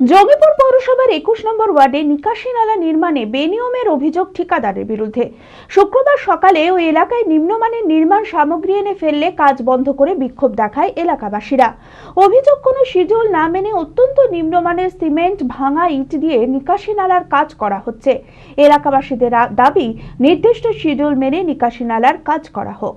জঙ্গিপুর পৌরসভার একুশ নম্বর ওয়ার্ডে নিকাশি নালা নির্মাণে বেনিয়মের অভিযোগ ঠিকাদারের বিরুদ্ধে। শুক্রবার সকালে ওই এলাকায় নিম্নমানের নির্মাণ সামগ্রী এনে ফেললে কাজ বন্ধ করে বিক্ষোভ দেখায় এলাকাবাসীরা। অভিযোগ কোনো শিডিউল না মেনে অত্যন্ত নিম্নমানের সিমেন্ট, ভাঙা ইট দিয়ে নিকাশি নালার কাজ করা হচ্ছে। এলাকাবাসীদের দাবি, নির্দিষ্ট শিডিউল মেনে নিকাশি নালার কাজ করা হোক।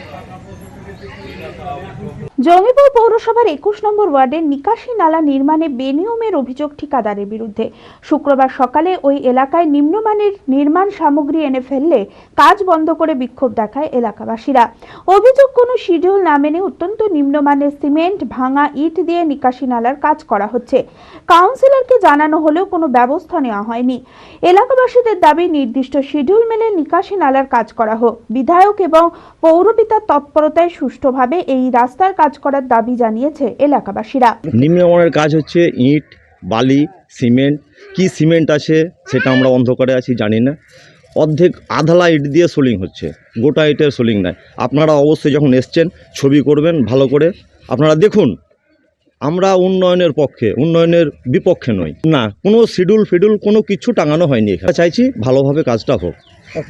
Jangipur পৌরসভার একুশ নম্বর ওয়ার্ডের নিকাশি নালা নির্মাণে বেনিয়মের অভিযোগ ঠিকাদারের বিরুদ্ধে। শুক্রবার সকালে ওই এলাকায় নিম্নমানের নির্মাণ সামগ্রী এনে ফেললে কাজ বন্ধ করে বিক্ষোভ দেখায় এলাকাবাসীরা। অভিযোগ কোনো শিডিউল না মেনে অত্যন্ত নিম্নমানের সিমেন্ট, ভাঙা ইট দিয়ে নিকাশি নালার কাজ করা হচ্ছে। কাউন্সিলরকে জানানো হলেও কোনো ব্যবস্থা নেওয়া হয়নি। এলাকাবাসীদের দাবি, নির্দিষ্ট শিডিউল মেনে নিকাশি নালার কাজ করা হোক। বিধায়ক এবং পৌরপিতার তৎপরতায় সুষ্ঠুভাবে এই রাস্তার কাজ করার দাবি জানিয়েছে এলাকাবাসীরা। নিম্নমানের কাজ হচ্ছে ইট বালি সিমেন্ট। কি সিমেন্ট আছে সেটা আমরা অন্ধকারে আছি জানি না। অর্ধেক আধলা ইট দিয়ে সোলিং হচ্ছে গোটা ইটের সোলিং নাই। আপনারা অবশ্যই যখন এসছেন ছবি করবেন ভালো করে। আপনারা দেখুন আমরা উন্নয়নের পক্ষে উন্নয়নের বিপক্ষে নই। না কোনো শিডিউল ফিডিউল কোনো কিছু টাঙানো হয়নি এখানে। চাইছি ভালোভাবে কাজটা হোক।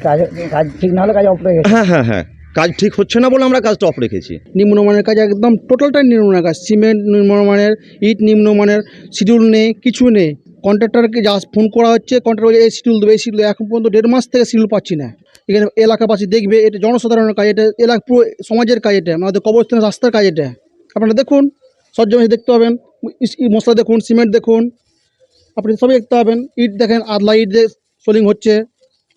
কাজ কাজ ঠিক না হলে কাজ অফ গেছে। হ্যাঁ হ্যাঁ হ্যাঁ। কাজ ঠিক হচ্ছে না বলে আমরা কাজটা অফ রেখেছি। নিম্নমানের কাজ একদম টোটালটাই নিম্নমানের কাজ। সিমেন্ট নিম্নমানের ইট, নিম্নমানের শিডিউল নেই, কিছু নেই। কন্ট্রাক্টরকে যা ফোন করা হচ্ছে কন্ট্রাক্টর এই শিডিউল দেবে, এই শিডিউল এখন পর্যন্ত দেড় মাস থেকে শিডিউল পাচ্ছি না। এখানে এলাকাবাসী দেখবে, এটা জনসাধারণের কাজ, এটা এলাকা পুরো সমাজের কাজ এটা আমাদের কবরস্থানের রাস্তার কাজ এটা। আপনারা দেখুন সজ্জমাসী দেখতে পাবেন মশলা দেখুন সিমেন্ট দেখুন। আপনি সবই দেখতে পাবেন, ইট দেখেন আদলা ইট সোলিং হচ্ছে।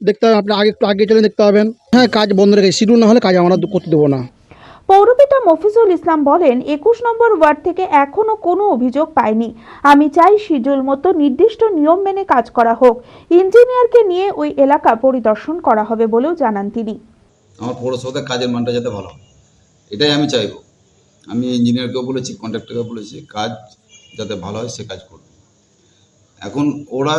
দেখতে হবে আপনি আগে একটু আগে চলে দেখতে পাবেন। হ্যাঁ কাজ বন্ধ রেখে শিডিউল না হলে কাজ আমরা করতে দেবো না। পৌরপিতা মফিজুল ইসলাম বলেন একুশ নম্বর ওয়ার্ড থেকে এখনও কোনো অভিযোগ পাইনি। আমি চাই শিডিউল মতো নির্দিষ্ট নিয়ম মেনে কাজ করা হোক। ইঞ্জিনিয়ারকে নিয়ে ওই এলাকা পরিদর্শন করা হবে বলেও জানান তিনি। আমার পৌরসভাতে কাজের মানটা যাতে ভালো হয়। এটাই আমি চাইব। আমি ইঞ্জিনিয়ারকেও বলেছি কন্ট্রাক্টরকেও বলেছি কাজ যাতে ভালো হয় সে কাজ করবে। এখন ওরা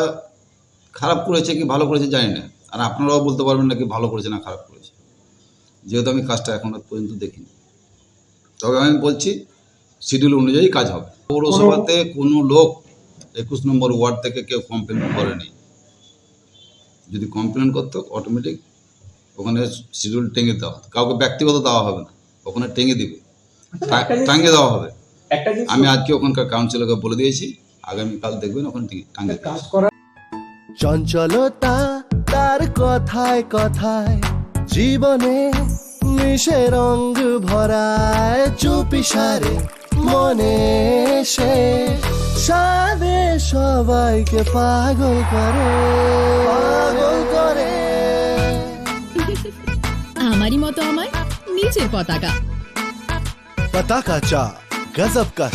খারাপ করেছে কি ভালো করেছে জানি না। আর আপনারাও বলতে পারবেন নাকি ভালো করেছে না খারাপ করেছে। যেহেতু আমি কাজটা এখন পর্যন্ত দেখিনি। তবে আমি বলছি শিডিউল অনুযায়ী কাজ হবে। পৌরসভাতে কোনো লোক একুশ নম্বর ওয়ার্ড থেকে কেউ কমপ্লেন করেনি। যদি কমপ্লেন করতো অটোমেটিক ওখানে শিডিউল টেঙে দেওয়া হতো। কাউকে ব্যক্তিগত দেওয়া হবে না। ওখানে টেঙে দিবে। টা- টাঙিয়ে দেওয়া হবে। আমি আজকে ওখানকার কাউন্সিলরকে বলে দিয়েছি আগামীকাল দেখবেন ওখানে টি- টাঙিয়ে দেবে। চঞ্চলতা তার কথায় কথায় জীবনে মিশে রঙ ভরায় চুপিসারে মনে সে। সাদে সবাইকে পাগল করে। পাগল করে। আমারই মতো আমার নিজের পতাকা। পতাকা চা গজব কা